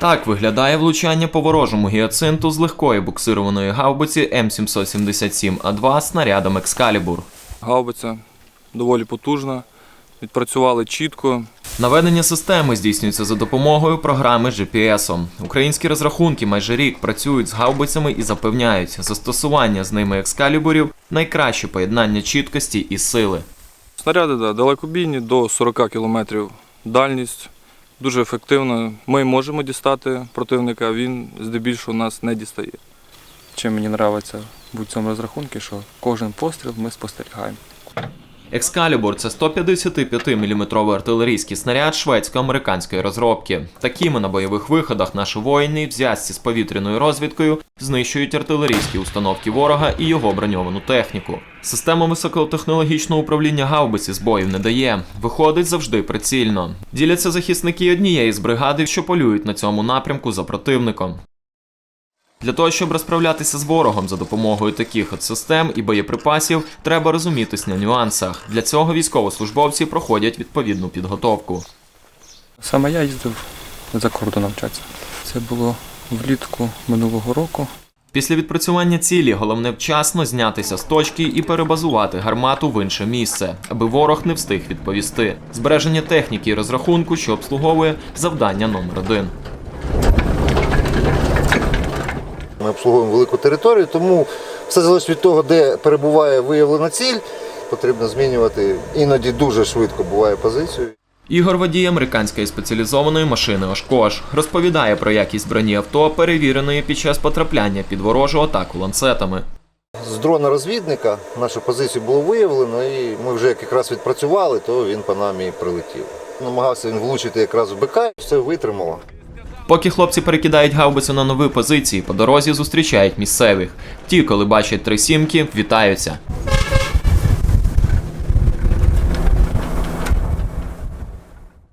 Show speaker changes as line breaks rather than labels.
Так виглядає влучання по ворожому гіацинту з легкої буксированої гаубиці М777А2 снарядом Екскалібур.
Гаубиця доволі потужна, відпрацювали чітко.
Наведення системи здійснюється за допомогою програми GPS. Українські розрахунки майже рік працюють з гаубицями і запевняють, застосування з ними екскалібурів найкраще поєднання чіткості і сили.
Снаряди да, далекобійні до 40 км дальність. Дуже ефективно. Ми можемо дістати противника, а він здебільшого нас не дістає.
Чим мені подобається в цьому розрахунку, що кожен постріл ми спостерігаємо.
Екскалібур це 155-мм артилерійський снаряд шведсько-американської розробки. Такими на бойових виходах наші воїни в зв'язці з повітряною розвідкою знищують артилерійські установки ворога і його броньовану техніку. Система високотехнологічного управління гаубиці збоїв не дає, виходить завжди прицільно. Діляться захисники однієї з бригади, що полюють на цьому напрямку за противником. Для того, щоб розправлятися з ворогом за допомогою таких от систем і боєприпасів, треба розумітись на нюансах. Для цього військовослужбовці проходять відповідну підготовку.
Саме я їздив за кордон навчатися. Це було влітку минулого року.
Після відпрацювання цілі головне вчасно знятися з точки і перебазувати гармату в інше місце, аби ворог не встиг відповісти. Збереження техніки і розрахунку, що обслуговує завдання номер один.
Ми обслуговуємо велику територію, тому все залежить від того, де перебуває виявлена ціль. Потрібно змінювати іноді дуже швидко буває позицію.
Ігор водій американської спеціалізованої машини Ошкош розповідає про якість броні авто, перевіреної під час потрапляння під ворожу атаку ланцетами.
З дрона розвідника нашу позицію було виявлено, і ми вже як якраз відпрацювали, то він по нам і прилетів. Намагався він влучити якраз в БК, все витримало.
Поки хлопці перекидають гаубицю на нові позиції, по дорозі зустрічають місцевих. Ті, коли бачать три сімки, вітаються.